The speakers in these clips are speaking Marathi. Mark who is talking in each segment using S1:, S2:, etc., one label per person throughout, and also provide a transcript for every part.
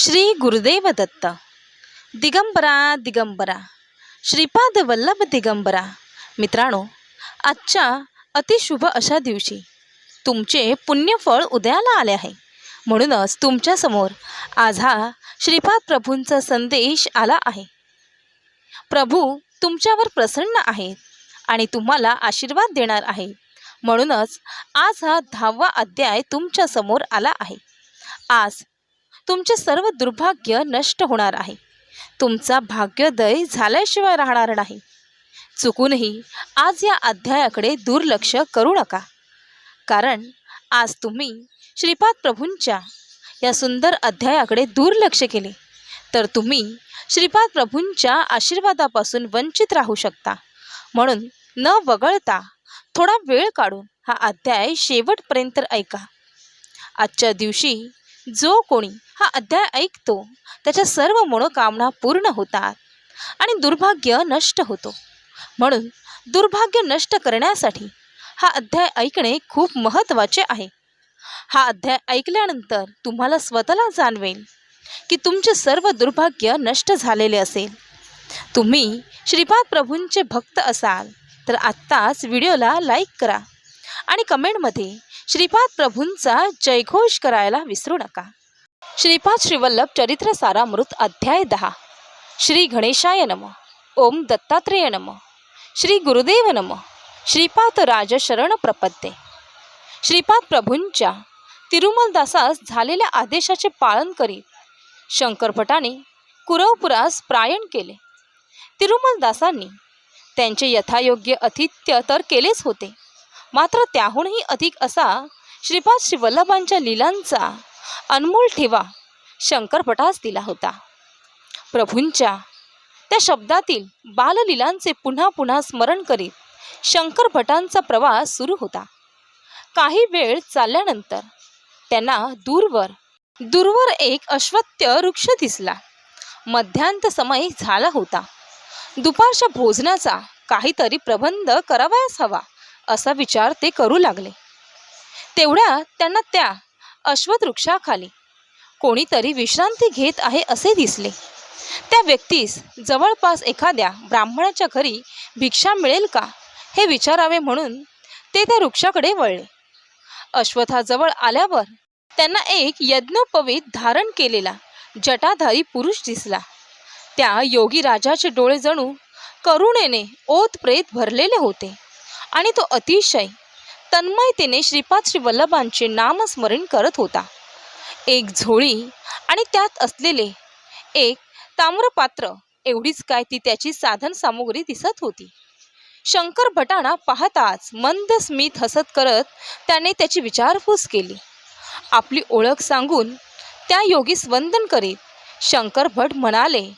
S1: श्री गुरुदेव दत्त। दिगंबरा दिगंबरा। श्रीपाद वल्लभ दिगंबरा। मित्रांनो आजच्या अतिशुभ अशा दिवशी तुमचे पुण्यफळ उदयाला आले आहे. म्हणूनच तुमच्यासमोर आज हा श्रीपाद प्रभूंचा संदेश आला आहे. प्रभू तुमच्यावर प्रसन्न आहेत आणि तुम्हाला आशीर्वाद देणार आहे. म्हणूनच आज हा दहावा अध्याय तुमच्यासमोर आला आहे. आज तुमचे सर्व दुर्भाग्य नष्ट होणार आहे. तुमचा भाग्योदय झाल्याशिवाय राहणार नाही. चुकूनही आज या अध्यायाकडे दुर्लक्ष करू नका. कारण आज तुम्ही श्रीपाद प्रभूंच्या या सुंदर अध्यायाकडे दुर्लक्ष केले. तर तुम्ही श्रीपाद प्रभूंच्या आशीर्वादापासून वंचित राहू शकता. म्हणून न वगळता थोडा वेळ काढून हा अध्याय शेवटपर्यंत ऐका. आजच्या दिवशी जो कोणी हा अध्याय ऐकतो त्याच्या सर्व मनोकामना पूर्ण होतात आणि दुर्भाग्य नष्ट होतो. म्हणून दुर्भाग्य नष्ट करण्यासाठी हा अध्याय ऐकणे खूप महत्त्वाचे आहे. हा अध्याय ऐकल्यानंतर तुम्हाला स्वतःला जाणवेल की तुमचे सर्व दुर्भाग्य नष्ट झालेले असेल. तुम्ही श्रीपाद प्रभूंचे भक्त असाल तर आत्ताच व्हिडिओला लाईक करा. आणि कमेंटमध्ये श्रीपाद प्रभूंचा जयघोष करायला विसरू नका. श्रीपाद श्रीवल्लभ चरित्र सारामृत अध्याय दहा. श्री गणेशाय नम. ओम दत्तात्रेय नम. श्री गुरुदेव नम. श्रीपाद राज शरण प्रपद्ये श्रीपाद प्रभूंच्या तिरुमलदासास झालेल्या आदेशाचे पालन करीत शंकरभटाने कुरवपुरास प्रायण केले. तिरुमलदासांनी त्यांचे यथायोग्य अतिथ्य तर केलेच होते. मात्र त्याहूनही अधिक असा श्रीपाद श्रीवल्लभांच्या लीलांचा अनमोल ठेवा शंकरभटास दिला होता. प्रभूंच्या त्या शब्दातील बाललीलांचे पुन्हा पुन्हा स्मरण करीत शंकरभटांचा प्रवास सुरू होता. काही वेळ चालल्यानंतर त्यांना दूरवर दूरवर एक अश्वत्य वृक्ष दिसला. मध्यांत समय झाला होता. दुपारच्या भोजनाचा काहीतरी प्रबंध करावयास हवा. असा विचार ते करू लागले. तेवढ्या त्यांना त्या अश्वत वृक्षाखाली कोणीतरी विश्रांती घेत आहे असे दिसले. त्या व्यक्तीस जवळपास एखाद्या ब्राह्मणाच्या घरी भिक्षा मिळेल का हे विचारावे म्हणून ते त्या वृक्षाकडे वळले. अश्वथाजवळ आल्यावर त्यांना एक यज्ञोपवीत धारण केलेला जटाधारी पुरुष दिसला. त्या योगी राजाचे डोळे जणू करुणेने ओतप्रेत भरलेले होते. आणि तो अतिशय तन्मयतेने श्रीपाद श्री वल्लभांचे नामस्मरण करत होता. एक झोळी आणि त्यात असलेले एक ताम्रपात्र एवढीच काय ती त्याची साधन सामुग्री दिसत होती. शंकर भटांना पाहताच मंद स्मित हसत करत त्याने त्याची विचारपूस केली. आपली ओळख सांगून त्या योगीस वंदन करीत शंकर भट म्हणाले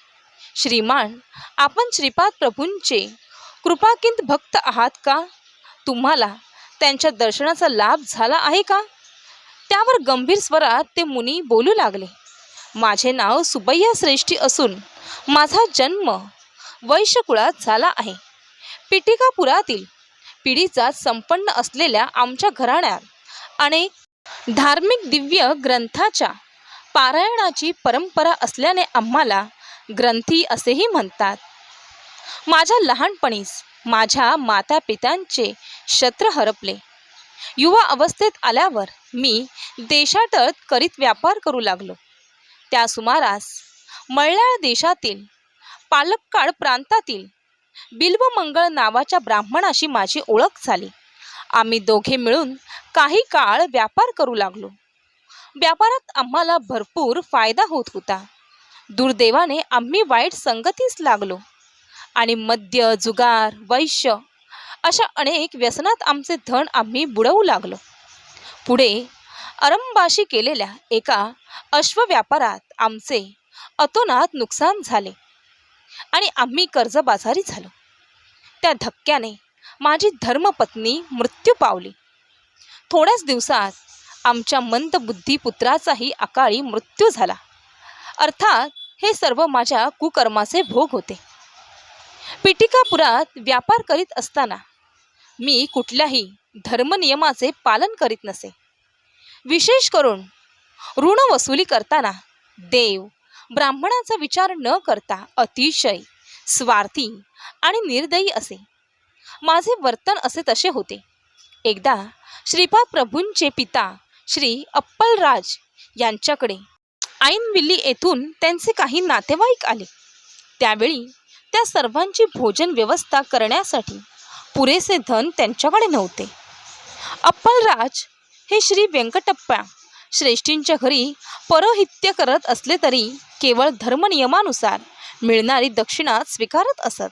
S1: श्रीमान आपण श्रीपाद प्रभूंचे कृपाकिंत भक्त आहात का? तुम्हाला त्यांच्या दर्शनाचा लाभ झाला आहे का? त्यावर गंभीर स्वरात ते मुनी बोलू लागले. माझे नाव सुबैया श्रेष्ठी असून माझा जन्म वैश्यकुळात झाला आहे. पिटिकापुरातील पिढीचा संपन्न असलेल्या आमच्या घराण्यात अनेक धार्मिक दिव्य ग्रंथाच्या पारायणाची परंपरा असल्याने आम्हाला ग्रंथी असेही म्हणतात. माझ्या लहानपणीच माझ्या मातापित्यांचे शत्र हरपले. युवा अवस्थेत आल्यावर मी देशाटत करीत व्यापार करू लागलो. त्या सुमारास मल्याळ देशातील पालक्काड प्रांतातील बिल्वमंगळ नावाच्या ब्राह्मणाशी माझी ओळख झाली. आम्ही दोघे मिळून काही काळ व्यापार करू लागलो. व्यापारात आम्हाला भरपूर फायदा होत होता. दुर्दैवाने आम्ही वाईट संगतीस लागलो. आणि मद्य जुगार वैश्य अशा अनेक व्यसनात आमचे धन आम्ही बुडवू लागलो. पुढे अरंबाशी केलेल्या एका अश्वव्यापारात आमचे अतोनात नुकसान झाले आणि आम्ही कर्जबाजारी झालो. त्या धक्क्याने माझी धर्मपत्नी मृत्यू पावली. थोड्याच दिवसात आमच्या मंदबुद्धी पुत्राचाही अकाळी मृत्यू झाला. अर्थात हे सर्व माझ्या कुकर्माचे भोग होते. पिटिकापुरात व्यापार करीत असताना मी कुठल्याही धर्मनियमाचे पालन करीत नसे. विशेष करून ऋण वसुली करताना देव ब्राह्मणाचा विचार न करता अतिशय स्वार्थी आणि निर्दयी असे. माझे वर्तन असे तसे होते. एकदा श्रीपाद प्रभूंचे पिता श्री अप्पलराज यांच्याकडे ऐनविल्ली येथून त्यांचे काही नातेवाईक आले. त्यावेळी त्या सर्वांची भोजन व्यवस्था करण्यासाठी पुरेसे धन त्यांच्याकडे नव्हते. अप्पलराज हे श्री व्यंकटप्पा श्रेष्ठींच्या घरी परोहित्य करत असले तरी केवळ धर्मनियमानुसार मिळणारी दक्षिणा स्वीकारत असत.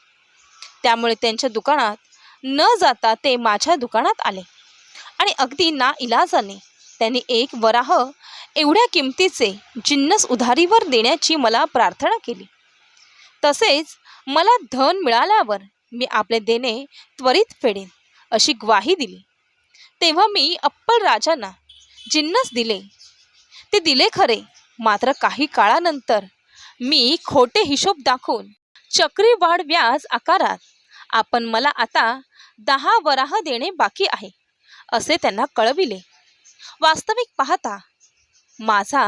S1: त्यामुळे त्यांच्या दुकानात न जाता ते माझ्या दुकानात आले आणि अगदी ना इलाजाने त्यांनी एक वराह एवढ्या किमतीचे जिन्नस उधारीवर देण्याची मला प्रार्थना केली. तसेच मला धन मिळाल्यावर मी आपले देणे त्वरित फेडेन अशी ग्वाही दिली. तेव्हा मी अप्पल राजांना जिन्नस दिले. ते दिले खरे मात्र काही काळानंतर मी खोटे हिशोब दाखवून चक्रीवाढ व्याज आकारात आपण मला आता दहा वराह देणे बाकी आहे असे त्यांना कळविले. वास्तविक पाहता माझा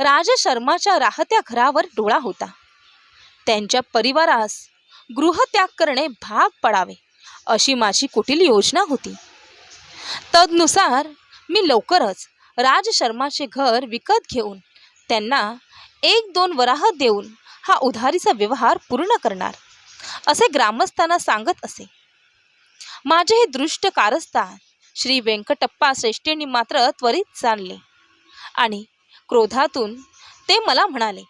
S1: राजशर्माच्या राहत्या घरावर डोळा होता. त्यांच्या परिवारास गृहत्याग करणे भाग पडावे अशी माझी कुटील योजना होती. तदनुसार मी लवकरच राजशर्माचे घर विकत घेऊन त्यांना एक दोन वराह देऊन हा उधारीचा व्यवहार पूर्ण करणार असे ग्रामस्थांना सांगत असे. माझे हे दृष्ट कारस्थान श्री व्यंकटप्पा श्रेष्ठींनी मात्र त्वरित जाणले आणि क्रोधातून ते मला म्हणाले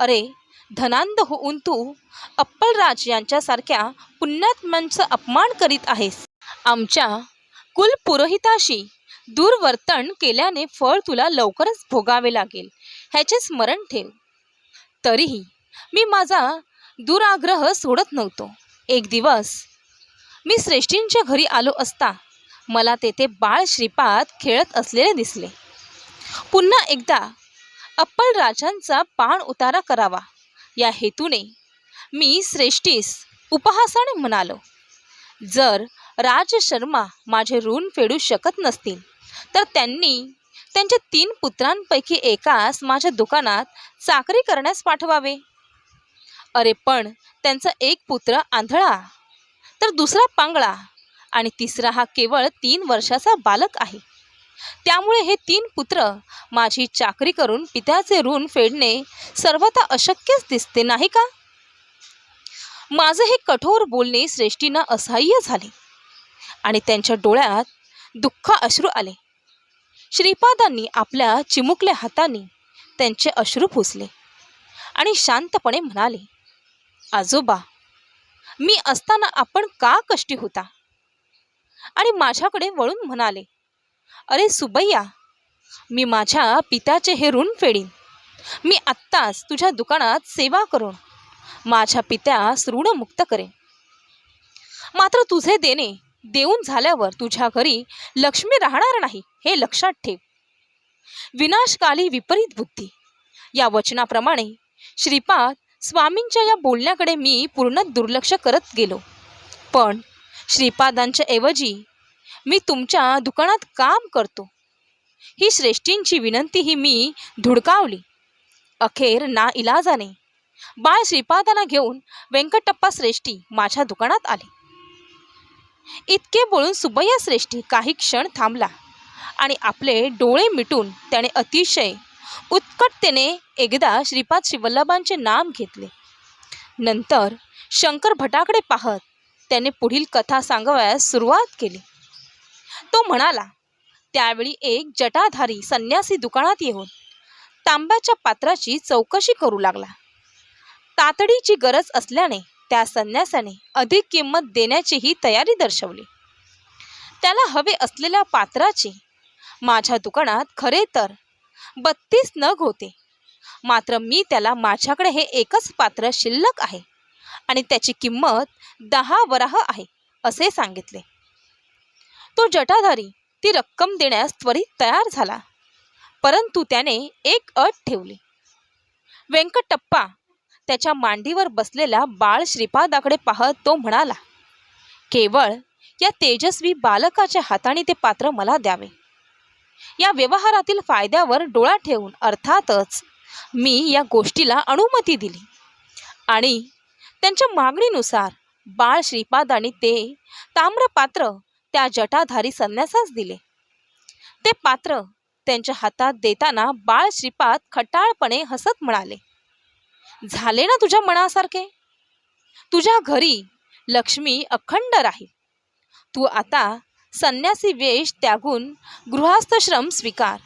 S1: अरे धनांध होऊन तू अप्पलराज यांच्यासारख्या पुण्यात्म्यांचा अपमान करीत आहेस आमच्या कुलपुरोहिताशी दुर्वर्तन केल्याने फळ तुला लवकरच भोगावे लागेल ह्याचे स्मरण ठेव. तरीही मी माझा दुराग्रह सोडत नव्हतो. एक दिवस मी श्रेष्ठींच्या घरी आलो असता मला तेथे बाळ श्रीपाद खेळत असलेले दिसले. पुन्हा एकदा अप्पल राजांचा पाण उतारा करावा. या हेतूने मी श्रेष्ठीस उपहासाने म्हणालो जर राज शर्मा माझे ऋण फेडू शकत नसतील तर त्यांनी त्यांच्या तीन पुत्रांपैकी एकास माझ्या दुकानात चाकरी करण्यास पाठवावे. अरे पण त्यांचा एक पुत्र आंधळा तर दुसरा पांगळा आणि तिसरा हा केवळ तीन वर्षाचा बालक आहे. त्यामुळे हे तीन पुत्र माझी चाकरी करून पित्याचे ऋण फेडणे सर्वथा अशक्यच दिसते नाही का? माझं हे कठोर बोलणे श्रेष्ठींना असह्य झाले आणि त्यांच्या डोळ्यात दुःख अश्रू आले. श्रीपादांनी आपल्या चिमुकल्या हातांनी त्यांचे अश्रू पुसले आणि शांतपणे म्हणाले आजोबा मी असताना आपण का कष्टी होता? आणि माझ्याकडे वळून म्हणाले अरे सुबैया मी माझ्या पित्याचे हे ऋण फेडीन. मी आत्ताच तुझ्या दुकानात सेवा करून माझ्या पित्यास ऋणमुक्त करेन. मात्र तुझे देणे देऊन झाल्यावर तुझ्या घरी लक्ष्मी राहणार नाही हे लक्षात ठेव. विनाशकाली विपरीत बुद्धी. या वचनाप्रमाणे श्रीपाद स्वामींच्या या बोलण्याकडे मी पूर्ण दुर्लक्ष करत गेलो. पण श्रीपादांच्या ऐवजी मी तुमच्या दुकानात काम करतो. ही श्रेष्ठींची विनंतीही मी धुडकावली. अखेर ना इलाजाने बाळ श्रीपादाला घेऊन व्यंकटप्पा श्रेष्ठी माझ्या दुकानात आले. इतके बोलून सुबैया श्रेष्ठी काही क्षण थांबला आणि आपले डोळे मिटून त्याने अतिशय उत्कटतेने एकदा श्रीपाद श्रीवल्लभांचे नाम घेतले. नंतर शंकर भटाकडे पाहत त्याने पुढील कथा सांगवयास सुरुवात केली. तो म्हणाला त्यावेळी एक जटाधारी संन्यासी दुकानात येऊन तांब्याच्या पात्राची चौकशी करू लागला. तातडीची गरज असल्याने त्या संन्यासाने अधिक किंमत देण्याचीही तयारी दर्शवली. त्याला हवे असलेल्या पात्राची माझ्या दुकानात खरे तर बत्तीस नग होते. मात्र मी त्याला माझ्याकडे हे एकच पात्र शिल्लक आहे आणि त्याची किंमत दहा वराह आहे असे सांगितले. तो जटाधारी ती रक्कम देण्यास त्वरित तयार झाला. परंतु त्याने एक अट ठेवली. व्यंकटप्पा त्याच्या मांडीवर बसलेल्या बाळ श्रीपादाकडे पाहत तो म्हणाला केवळ या तेजस्वी बालकाच्या हाताने ते पात्र मला द्यावे. या व्यवहारातील फायद्यावर डोळा ठेवून अर्थातच मी या गोष्टीला अनुमती दिली आणि त्यांच्या मागणीनुसार बाळ श्रीपादाने ते ताम्रपात्र त्या जटाधारी संन्यासास दिले. ते पात्र त्यांच्या हातात देताना बाळ श्रीपाद खटाळपणे हसत म्हणाले झाले ना तुझ्या मनासारखे? तुझ्या घरी लक्ष्मी अखंड राहील. तू आता संन्यासी वेश त्यागून गृहस्थश्रम स्वीकार.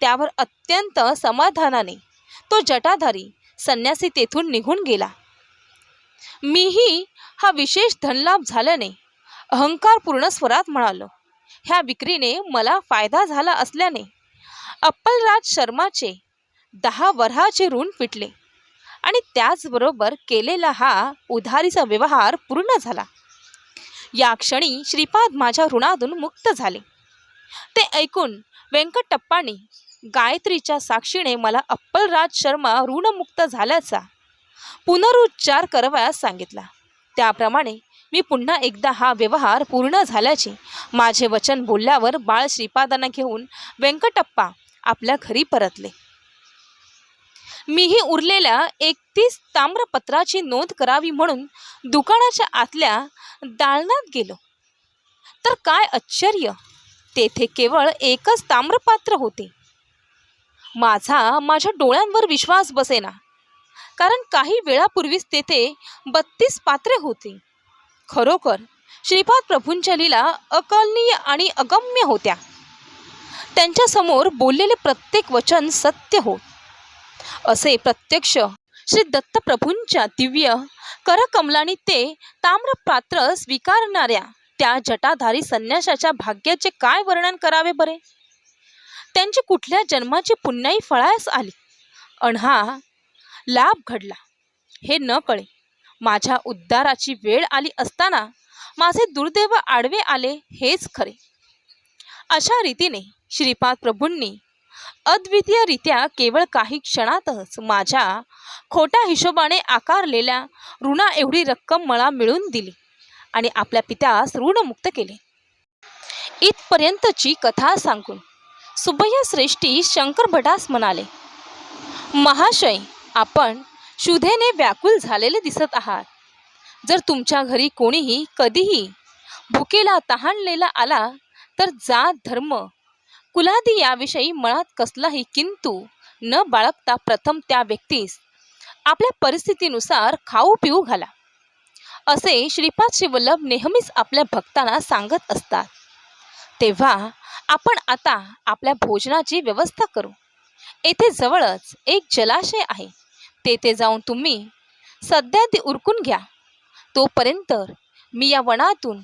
S1: त्यावर अत्यंत समाधानाने तो जटाधारी संन्यासी तेथून निघून गेला. मीही हा विशेष धनलाभ झाल्याने अहंकारपूर्ण स्वरात म्हणालो. ह्या विक्रीने मला फायदा झाला असल्याने अप्पलराज शर्माचे दहा वराचे ऋण फिटले आणि त्याचबरोबर केलेला हा उधारीचा व्यवहार पूर्ण झाला. या क्षणी श्रीपाद माझ्या ऋणातून मुक्त झाले. ते ऐकून व्यंकटप्पाने गायत्रीच्या साक्षीने मला अप्पलराज शर्मा ऋणमुक्त झाल्याचा पुनरुच्चार करवयास सांगितला. त्याप्रमाणे मी पुन्हा एकदा हा व्यवहार पूर्ण झाल्याचे माझे वचन बोलल्यावर बाळ श्रीपादांना घेऊन व्यंकटप्पा आपल्या घरी परतले. मीही उरलेल्या एकतीस ताम्रपत्राची नोंद करावी म्हणून दुकानाच्या आतल्या दालनात गेलो. तर काय आश्चर्य! तेथे केवळ एकच ताम्रपात्र होते. माझा माझ्या डोळ्यांवर विश्वास बसेना. कारण काही वेळापूर्वीच तेथे बत्तीस पात्रे होती. खरोखर श्रीपाद प्रभूंच्या लीला अकलनीय आणि अगम्य होत्या. त्यांच्यासमोर बोललेले प्रत्येक वचन सत्य हो. असे प्रत्यक्ष श्री दत्तप्रभूंच्या दिव्य करकमलानी ते ताम्रपात्र स्वीकारणाऱ्या त्या जटाधारी संन्याशाच्या भाग्याचे काय वर्णन करावे बरे? त्यांची कुठल्या जन्माची पुण्याई फळास आली? अन हा लाभ घडला. हे न कळे माझ्या उद्धाराची वेळ आली असताना माझे दुर्दैव आडवे आले हेच खरे. अशा रीतीने श्रीपाद प्रभूंनी अद्वितीयरित्या केवळ काही क्षणातच माझ्या खोट्या हिशोबाने आकारलेल्या ऋणा एवढी रक्कम मला मिळवून दिली आणि आपल्या पित्यास ऋणमुक्त केले. इथपर्यंतची कथा सांगून सुबय्या श्रेष्ठी शंकर भटास म्हणाले महाशय आपण शुधेने व्याकुल झालेले दिसत आहात. जर तुमच्या घरी कोणीही कधीही भुकेला तहानलेला आला तर जात धर्म. कुलादी याविषयी मनात कसलाही किंतु न बाळगता प्रथम त्या व्यक्तीस आपल्या परिस्थितीनुसार खाऊ पिऊ घाला. असे श्रीपाद शिवल्लभ नेहमीच आपल्या भक्तांना सांगत असतात. तेव्हा आपण आता आपल्या भोजनाची व्यवस्था करू. येथे जवळच एक जलाशय आहे. तेथे जाऊन तुम्ही सध्या ते उरकून घ्या. तोपर्यंत मी या वनातून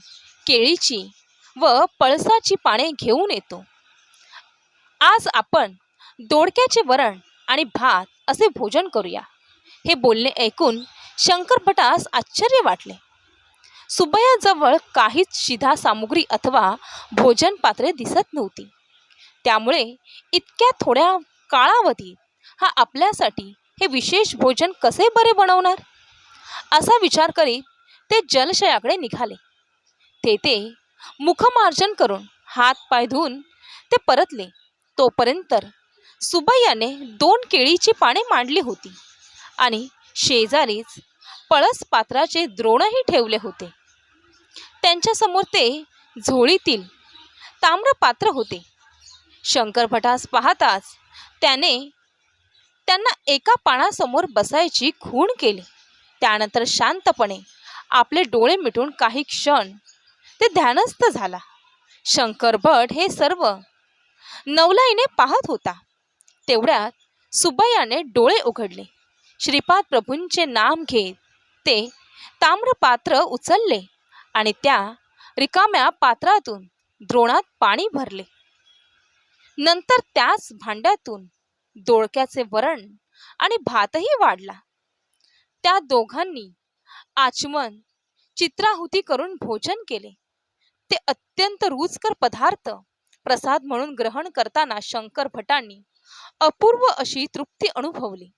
S1: केळीची व पळसाची पाने घेऊन येतो. आज आपण दोडक्याचे वरण आणि भात असे भोजन करूया. हे बोलणे ऐकून शंकरभटास आश्चर्य वाटले. सुबयाजवळ काहीच शिधा सामुग्री अथवा भोजन पात्रे दिसत नव्हती. त्यामुळे इतक्या थोड्या काळावधीत हा आपल्यासाठी हे विशेष भोजन कसे बरे बनवणार? असा विचार करीत ते जलशयाकडे निघाले. तेथे मुखमार्जन करून हात पाय धुवून ते परतले. तोपर्यंत सुबैयाने दोन केळीची पाने मांडली होती आणि शेजारीच पळस पात्राचे द्रोणही ठेवले होते. त्यांच्यासमोर ते झोळीतील ताम्रपात्र होते. शंकरभटास पाहताच त्याने त्यांना एका पानासमोर बसायची खूण केली. त्यानंतर शांतपणे आपले डोळे मिटून काही क्षण ते ध्यानस्थ झाला. शंकर भट हे सर्व नवलाईने पाहत होता. तेवढ्यात सुबैयाने डोळे उघडले. श्रीपाद प्रभूंचे नाम घेत ते ताम्रपात्र उचलले आणि त्या रिकाम्या पात्रातून द्रोणात पाणी भरले. नंतर त्याच भांड्यातून दोळक्याचे वरण आणि भातही वाढला. त्या दोघांनी आचमन चित्राहुती करून भोजन केले. ते अत्यंत रुचकर पदार्थ प्रसाद म्हणून ग्रहण करताना शंकर भटांनी अपूर्व अशी तृप्ती अनुभवली.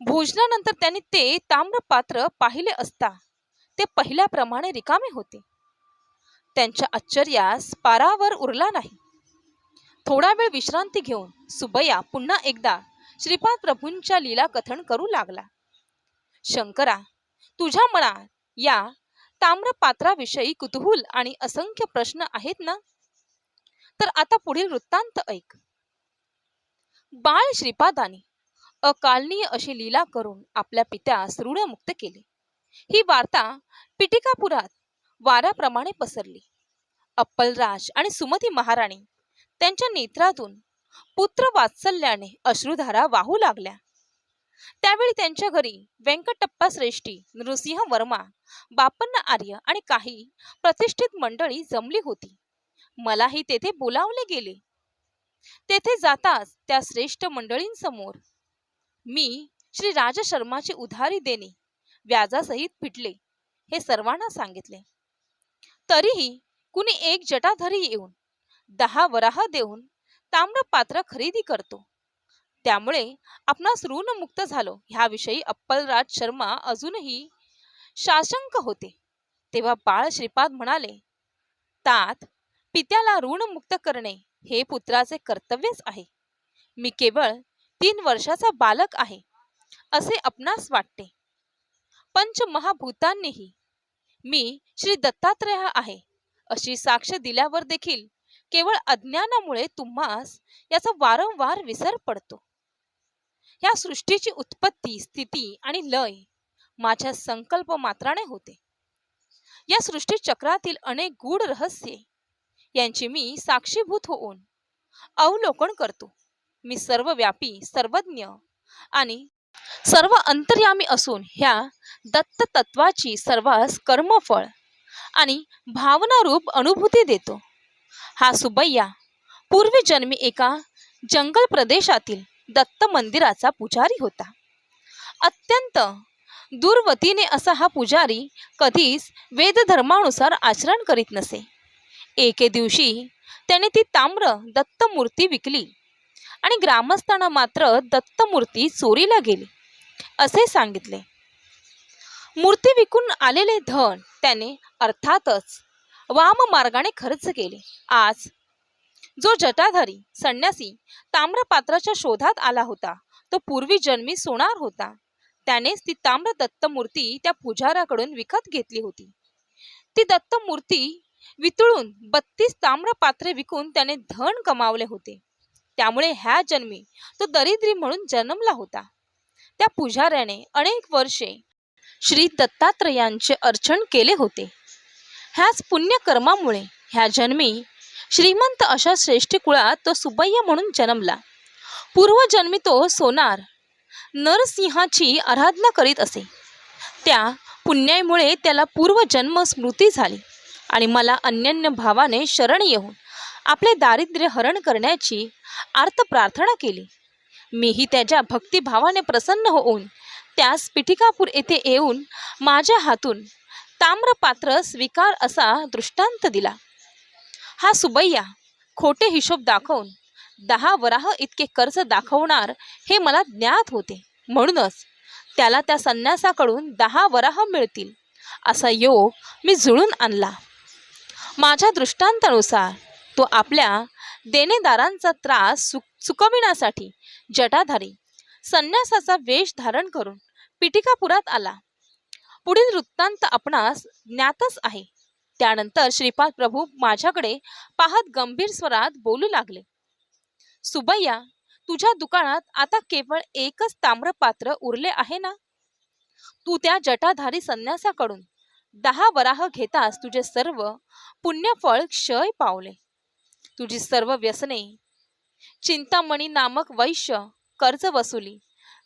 S1: भोजनानंतर त्यांनी ते ताम्रपात्र पाहिले असता ते पहिल्याप्रमाणे रिकामे होते. त्यांच्या आश्चर्यास पारावर उरला नाही. थोडा वेळ विश्रांती घेऊन सुबया पुन्हा एकदा श्रीपाद प्रभूंच्या लीला कथन करू लागला. शंकरा तुझ्या मनात या ताम्रपात्राविषयी कुतूहल आणि असंख्य प्रश्न आहेत ना? तर आता पुढील वृत्तांत ऐक. बाळ श्रीपादाने अकालनीय अशी लीला करून आपल्या पित्यास ऋणमुक्त केले. ही वार्ता पिटिकापुरात वाऱ्याप्रमाणे पसरली. अप्पलराज आणि सुमती महाराणी त्यांच्या नेत्रातून पुत्र वात्सल्याने अश्रुधारा वाहू लागल्या. त्यावेळी त्यांच्या घरी व्यंकटप्पा श्रेष्ठी नृसिंह वर्मा बापन्न आर्य आणि काही प्रतिष्ठित मंडळी जमली होती. मलाही तेथे बोलावले गेले. तेथे जाताच त्या श्रेष्ठ मंडळींसमोर मी श्री राज शर्माची उधारी देणे व्याजासहित फिटले हे सर्वांना सांगितले. तरीही कुणी एक जटाधरी येऊन दहा वराह देऊन ताम्रपात्र खरेदी करतो. त्यामुळे आपणास ऋणमुक्त झालो. ह्याविषयी अप्पलराज शर्मा अजूनही शाशंक होते. तेव्हा बाळ श्रीपाद म्हणाले तात पित्याला ऋणमुक्त करणे हे पुत्राचे कर्तव्यच आहे. मी केवळ तीन वर्षाचा बालक आहे असे आपणास वाटते. पंचमहाभूतांनीही मी श्री दत्तात्रय आहे अशी साक्ष दिल्यावर देखील केवळ अज्ञानामुळे तुम्हास याचा वारंवार विसर पडतो. या सृष्टीची उत्पत्ती स्थिती आणि लय माझ्या संकल्प मात्राने होते. या सृष्टी चक्रातील अनेक गूढ रहस्ये यांची मी साक्षीभूत होऊन अवलोकन करतो. मी सर्वव्यापी सर्वज्ञ आणि सर्व अंतर्यामी असून ह्या दत्त तत्वाची सर्वास कर्मफळ आणि भावनारूप अनुभूती देतो. हा सुबैया पूर्वीजन्मी एका जंगल प्रदेशातील दत्त मंदिराचा पुजारी होता. अत्यंत दुर्वतीने असा हा पुजारी कधीच वेद धर्मानुसार आचरण करीत नसे. एके दिवशी त्याने ती ताम्र दत्तमूर्ती विकली आणि ग्रामस्थांना मात्र दत्तमूर्ती चोरीला गेली असे सांगितले. मूर्ती विकून आलेले धन त्याने अर्थातच वाम मार्गाने खर्च केले. आज जो जटाधारी संन्यासी ताम्रपात्राच्या शोधात आला होता तो पूर्वी जन्मी सोनार होता. त्यानेच ती ताम्र दत्तमूर्ती त्या पुजाऱ्याकडून विकत घेतली होती. ती दत्तमूर्ती वितळून बत्तीस ताम्रपात्रे विकून त्याने धन कमावले होते. त्यामुळे ह्या जन्मी तो दरिद्री म्हणून जन्मला होता. त्या पुजाऱ्याने अनेक वर्षे श्री दत्तात्रयांचे अर्चन केले होते. ह्याच पुण्यकर्मामुळे ह्या जन्मी श्रीमंत अशा श्रेष्ठ कुळात तो सुबय्या म्हणून जन्मला. पूर्वजन्मी तो सोनार नरसिंहाची आराधना करीत असे. त्या पुण्यामुळे त्याला पूर्वजन्म स्मृती झाली आणि मला अन्यन्य भावाने शरण येऊन आपले दारिद्र्य हरण करण्याची आर्त प्रार्थना केली. मीही त्याच्या भक्तिभावाने प्रसन्न होऊन त्यास पिठिकापूर येथे येऊन माझ्या हातून ताम्रपात्र स्वीकार असा दृष्टांत दिला. हा सुबैया खोटे हिशोब दाखवून दहा वराह इतके कर्ज दाखवणार हे मला ज्ञात होते. म्हणूनच त्याला त्या संन्यासाकडून दहा वराह मिळतील असा योग मी जुळून आणला. माझ्या दृष्टांतानुसार तो आपल्या देणेदारांचा त्रास चुक चुकविण्यासाठी जटाधारी संन्यासाचा वेश धारण करून पिटिकापुरात आला. पुढील वृत्तांत आपणास ज्ञातच आहे. त्यानंतर श्रीपाद प्रभू माझ्याकडे पाहत गंभीर स्वरात बोलू लागले. सुबैया तुझ्या दुकानात आता केवळ एकच ताम्रपात्र उरले आहे ना? तू त्या जटाधारी संन्यासाकडून दहा वराह घेतास तुझे सर्व पुण्यफळ क्षय पावले. तुझी सर्व व्यसने चिंतामणी नामक वैश्य कर्ज वसुली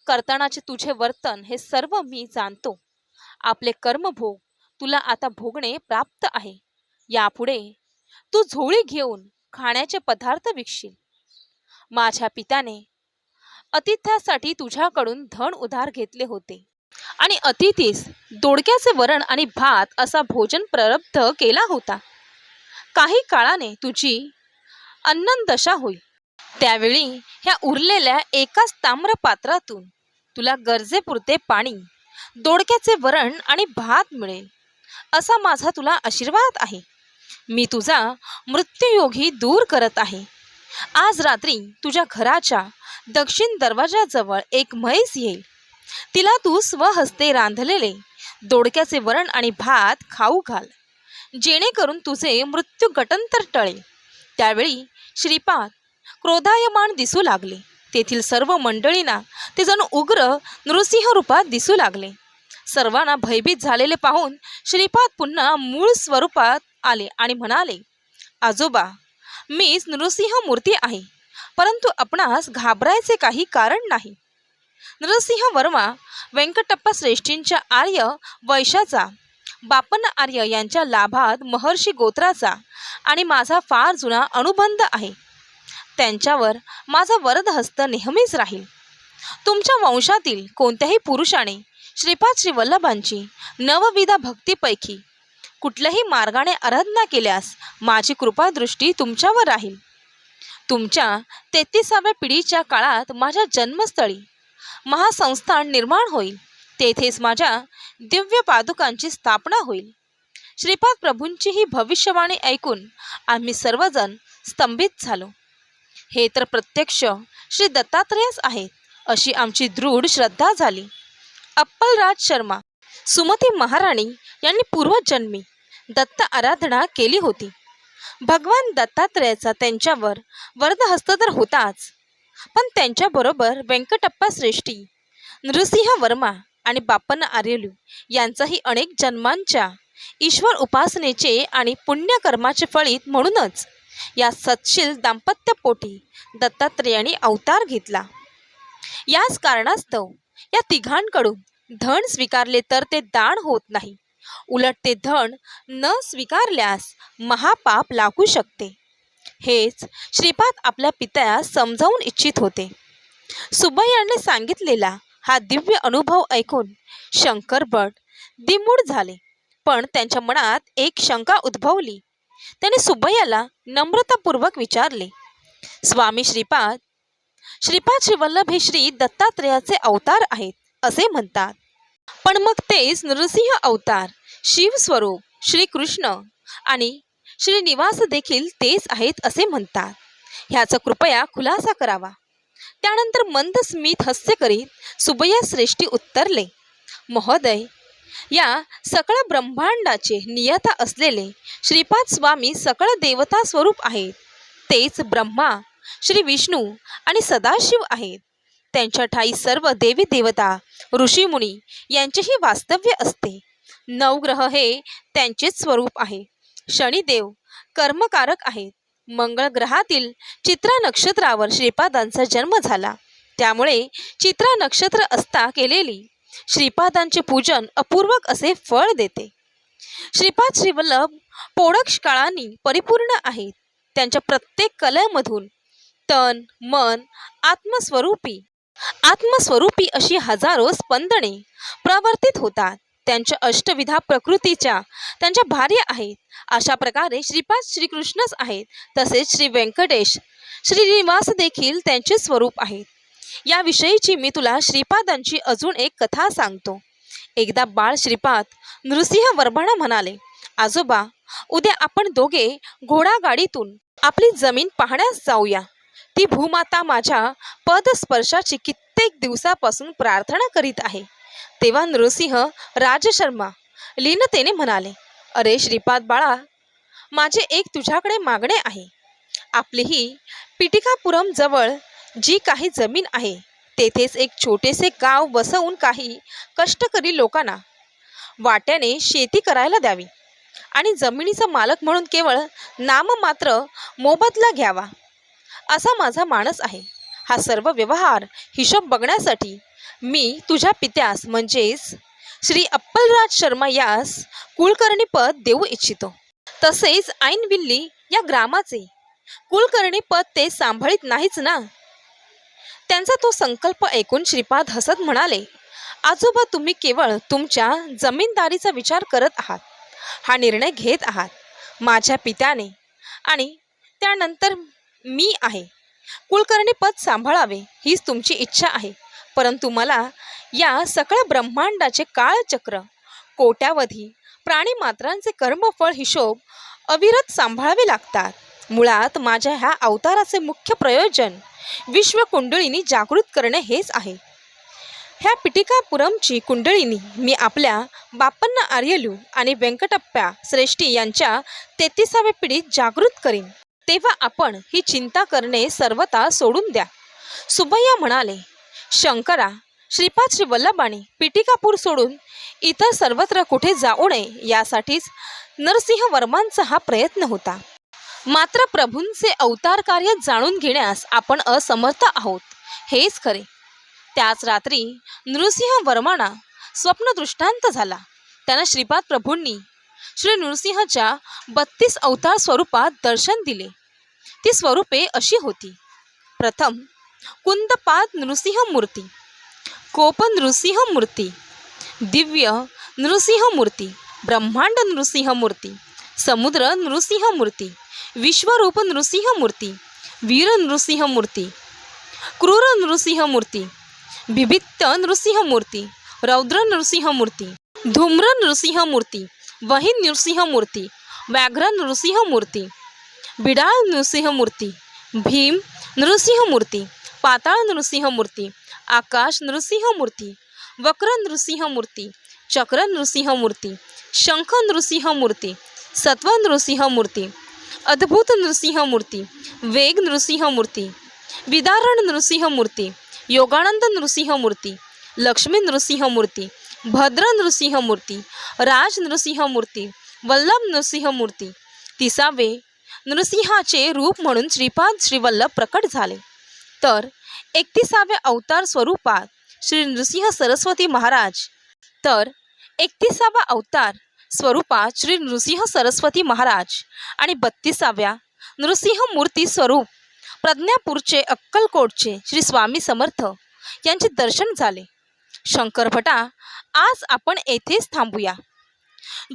S1: करतानाचे तुझे वर्तन हे सर्व मी जाणतो. आपले कर्मभोग तुला आता भोगणे प्राप्त आहे. यापुढे तू झोळी घेऊन खाण्याचे पदार्थ विकशील. माझ्या पित्याने अतिथ्यासाठी तुझ्याकडून धन उधार घेतले होते. आणि अतिथीस दोडक्याचे वरण आणि भात असा भोजन प्रारब्ध केला होता. काही काळाने तुझी अन्नदशा होईल त्यावेळी ह्या उरलेल्या एकाच ताम्रपात्रातून तुला गरजेपुरते पाणी दोडक्याचे वरण आणि भात मिळेल. असा माझा तुला आशीर्वाद आहे. मी तुझा मृत्यूयोगी दूर करत आहे. आज रात्री तुझ्या घराच्या दक्षिण दरवाजाजवळ एक म्हैस येईल. तिला तू स्वहस्ते रांधलेले दोडक्याचे वरण आणि भात खाऊ घाल. जेणेकरून तुझे मृत्यू गटंतर टळेल. त्यावेळी श्रीपाद क्रोधायमान दिसू लागले. तेथील सर्व मंडळींना ते जणू उग्र नृसिंह रूपात दिसू लागले. सर्वांना भयभीत झालेले पाहून श्रीपाद पुन्हा मूळ स्वरूपात आले आणि म्हणाले आजोबा मीच नृसिंह मूर्ती आहे परंतु आपणास घाबरायचे काही कारण नाही. नृसिंह वर्मा व्यंकटप्पा श्रेष्ठींच्या आर्य वैशाचा बापन आर्य यांच्या लाभात महर्षी गोत्राचा आणि माझा फार जुना अनुबंध आहे. त्यांच्यावर माझा वरदहस्त नेहमीच राहील. तुमच्या वंशातील कोणत्याही पुरुषाने श्रीपाद श्री वल्लभांची नवविधा भक्तीपैकी कुठल्याही मार्गाने आराधना केल्यास माझी कृपादृष्टी तुमच्यावर राहील. तुमच्या तेहतीसाव्या पिढीच्या काळात माझ्या जन्मस्थळी महासंस्थान निर्माण होईल. तेथेच माझ्या दिव्य पादुकांची स्थापना होईल. श्रीपाद प्रभूंची ही भविष्यवाणी ऐकून आम्ही सर्वजण स्तंभित झालो. हे तर प्रत्यक्ष श्री दत्तात्रेयच आहेत अशी आमची दृढ श्रद्धा झाली. अप्पलराज शर्मा सुमती महाराणी यांनी पूर्वजन्मी दत्त आराधना केली होती. भगवान दत्तात्रेयाचा त्यांच्यावर वरदहस्त तर होताच पण त्यांच्याबरोबर व्यंकटप्पा श्रेष्ठी नृसिंह वर्मा आणि बापन आर्यलू यांचाही अनेक जन्मांच्या ईश्वर उपासनेचे आणि पुण्यकर्माचे फळीत म्हणूनच या सत्शील दाम्पत्यपोटी दत्तात्रेयाने अवतार घेतला. याच कारणास्तव या तिघांकडून धन स्वीकारले तर ते दान होत नाही. उलट ते धन न स्वीकारल्यास महापाप लागू शकते. हेच श्रीपाद आपल्या पित्यास समजावून इच्छित होते. सुबैयाने सांगितलेला हा दिव्य अनुभव ऐकून शंकर भट दिमूड झाले. पण त्यांच्या मनात एक शंका उद्भवली. त्याने सुबैयाला नम्रतापूर्वक विचारले स्वामी श्रीपाद श्रीपाद श्रीवल्लभ हे श्री दत्तात्रेयाचे अवतार आहेत असे म्हणतात. पण मग तेच नृसिंह अवतार शिवस्वरूप श्रीकृष्ण आणि श्रीनिवास देखील तेच आहेत असे म्हणतात. ह्याचा कृपया खुलासा करावा. त्यानंतर मंद स्मित हास्य करीत सुबया श्रेष्ठी उत्तरले महोदय या सकळ ब्रह्मांडाचे नियता असलेले श्रीपाद स्वामी सकळ देवता स्वरूप आहेत. तेच ब्रह्मा श्री विष्णू आणि सदाशिव आहेत. त्यांच्या ठाई सर्व देवी देवता ऋषीमुनी यांचेही वास्तव्य असते. नवग्रह हे त्यांचेच स्वरूप आहे. शनिदेव कर्मकारक आहेत. मंगळ ग्रहातील चित्रा नक्षत्रावर श्रीपादांचा जन्म झाला. त्यामुळे चित्रा नक्षत्र असता केलेली श्रीपादांचे पूजन अपूर्वक असे फळ देते. श्रीपाद श्रीवल्लभ पोडक्ष काळांनी परिपूर्ण आहेत. त्यांच्या प्रत्येक कलेमधून तन मन आत्मस्वरूपी आत्मस्वरूपी अशी हजारो स्पंदने प्रवर्तित होतात. त्यांच्या अष्टविधा प्रकृतीच्या त्यांच्या भार्या आहेत. अशा प्रकारे श्रीपाद श्रीकृष्णच आहेत. तसेच श्री व्यंकटेश श्रीनिवास देखील त्यांचे स्वरूप आहेत. याविषयीची मी तुला श्रीपादांची अजून एक कथा सांगतो. एकदा बाळ श्रीपाद नृसिंह वर्भणा म्हणाले आजोबा उद्या आपण दोघे घोडागाडीतून आपली जमीन पाहण्यास जाऊया. ती भूमाता माझ्या पदस्पर्शाची कित्येक दिवसापासून प्रार्थना करीत आहे. तेव्हा नृसिंह राजशर्मा लीनतेने म्हणाले अरे श्रीपाद बाळा माझे एक तुझ्याकडे मागणे आहे. आपली ही पिटिकापुरम जवळ जी काही जमीन आहे तेथेच एक छोटेसे गाव बसवून काही कष्टकरी लोकांना. वाट्याने शेती करायला द्यावी. आणि जमिनीचा मालक म्हणून केवळ नाममात्र मोबदला घ्यावा असा माझा मानस आहे. हा सर्व व्यवहार हिशोब बघण्यासाठी मी तुझ्या पित्यास म्हणजेच श्री अप्पलराज शर्मा यास कुलकर्णी पद देऊ इच्छितो. तसेच ऐनविल्ली या ग्रामाचे कुलकर्णी पद ते सांभाळीत नाहीच ना? त्यांचा तो संकल्प ऐकून श्रीपाद हसत म्हणाले आजोबा तुम्ही केवळ तुमच्या जमीनदारीचा विचार करत आहात. हा निर्णय घेत आहात. माझ्या पित्याने. आणि त्यानंतर मी आहे. कुलकर्णी पद सांभाळावे हीच तुमची इच्छा आहे. परंतु मला या सकळ ब्रह्मांडाचे काळचक्र कोट्यावधी प्राणीमात्रांचे कर्मफळ हिशोब अविरत सांभाळावे लागतात. मुळात माझ्या ह्या अवताराचे मुख्य प्रयोजन विश्वकुंडळीनी जागृत करणे हेच आहे. ह्या पिटिकापुरमची कुंडळीनी मी आपल्या बापन्न आर्यलू आणि व्यंकटप्प्या श्रेष्ठी यांच्या तेहतीसाव्या पिढीत जागृत करीन. तेव्हा आपण ही चिंता करणे सर्वता सोडून द्या. सुबैया म्हणाले शंकरा श्रीपाद श्री वल्लभाने पिटिकापूर सोडून इतर सर्वत्र कुठे जाऊ नये यासाठीच नरसिंह वर्मांचा हा प्रयत्न होता. मात्र प्रभूंचे अवतार कार्य जाणून घेण्यास आपण असमर्थ आहोत. हेच खरे. त्याच रात्री नृसिंह वर्माना स्वप्नदृष्टांत झाला. त्यांना श्रीपाद प्रभूंनी श्री नृसिंहच्या बत्तीस अवतार स्वरूपात दर्शन दिले. ती स्वरूपे अशी होती. प्रथम कुंदपाद नृसिंह मूर्ती. कोप नृसिंह मूर्ती. दिव्य नृसिंह मूर्ती. ब्रह्मांड नृसिंह मूर्ती. समुद्र नृसिंह मूर्ती. विश्वरूप नृसिंह मूर्ती वीर नृसिंह मूर्ती क्रूर नृसिंह मूर्ती बिभित्त नृसिंह मूर्ती रौद्र नृसिंह मूर्ती धूम्र नृसिंह मूर्ती वहीन नृसिंह मूर्ती व्याघ्र नृसिंह मूर्ती बिडाळ नृसिंह मूर्ती भीम नृसिंह मूर्ती पाताळ नृसिंह मूर्ती आकाश नृसिंह मूर्ती वक्र नृसिंह मूर्ती चक्र नृसिंह मूर्ती शंख नृसिंह मूर्ती सत्व नृसिंह मूर्ती अद्भुत नृसिंह मूर्ती वेग नृसिंह मूर्ती विदारण नृसिंह मूर्ती योगानंद नृसिंह मूर्ती लक्ष्मी नृसिंह मूर्ती भद्र नृसिंह मूर्ती राज नृसिंह मूर्ती वल्लभ नृसिंह मूर्ती तिसावे नृसिंहाचे रूप म्हणून श्रीपाद श्रीवल्लभ प्रकट झाले. तर एकतीसाव्या अवतार स्वरूपात श्री नृसिंह सरस्वती महाराज. तर एकतीसावा अवतार स्वरूपात श्री नृसिंह सरस्वती महाराज आणि बत्तीसाव्या नृसिंह मूर्ती स्वरूप प्रज्ञापूरचे अक्कलकोटचे श्री स्वामी समर्थ यांचे दर्शन झाले. शंकरभटा आज आपण येथेच थांबूया.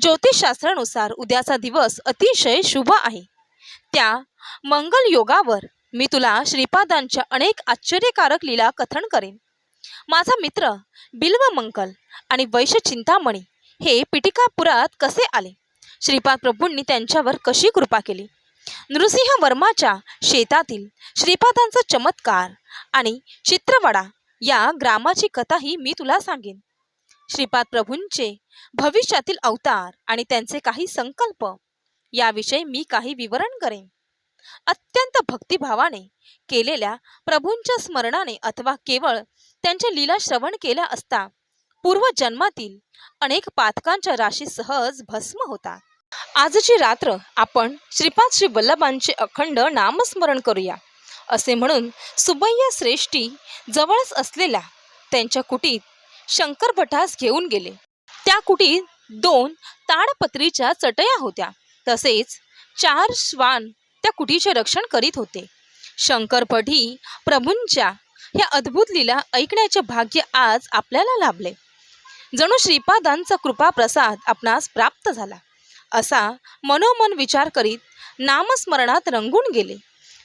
S1: ज्योतिषशास्त्रानुसार उद्याचा दिवस अतिशय शुभ आहे. त्या मंगल योगावर मी तुला श्रीपादांच्या अनेक आश्चर्यकारक लीला कथन करेन. माझा मित्र बिल्व मंगल आणि वैश्य चिंतामणी हे पिटिकापुरात कसे आले? श्रीपाद प्रभूंनी त्यांच्यावर कशी कृपा केली? नृसिंह वर्माच्या शेतातील श्रीपादांचा चमत्कार आणि चित्रवाडा या ग्रामाची कथाही मी तुला सांगेन. श्रीपाद प्रभूंचे भविष्यातील अवतार आणि त्यांचे काही संकल्प याविषयी मी काही विवरण करेन. अत्यंत भक्तिभावाने केलेल्या प्रभूंच्या स्मरणाने अथवा केवळ त्यांच्या लीला श्रवण केल्या असता पूर्वजन्मातील अनेक पातकांच्या राशी सहज भस्म होतात. आजची रात्र आपण श्रीपाद श्री वल्लभांचे अखंड नामस्मरण करूया असे म्हणून सुबैया श्रेष्ठी जवळच असलेल्या त्यांच्या कुटीत शंकर भटास घेऊन गेले. त्या कुटीत दोन ताडपत्रीच्या चटया होत्या तसेच चार श्वान त्या कुटीचे रक्षण करीत होते. शंकर भटी प्रभूंच्या या अद्भुत लीला ऐकण्याचे भाग्य आज आपल्याला लाभले. जणू श्रीपादांचा कृपा प्रसाद आपणास प्राप्त झाला. असा मनोमन विचार करीत नामस्मरणात रंगून गेले.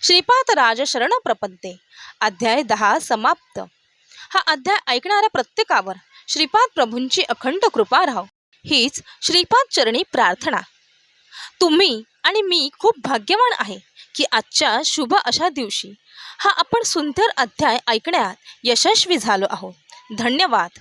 S1: श्रीपाद राज शरण प्रपंते. अध्याय दहा समाप्त. हा अध्याय ऐकणाऱ्या प्रत्येकावर श्रीपाद प्रभूंची अखंड कृपा राहो. हीच श्रीपाद चरणी प्रार्थना. तुम्ही आणि मी खूप भाग्यवान आहे की आजच्या शुभ अशा दिवशी हा आपण सुंदर अध्याय ऐकण्यात यशस्वी झालो आहोत. धन्यवाद.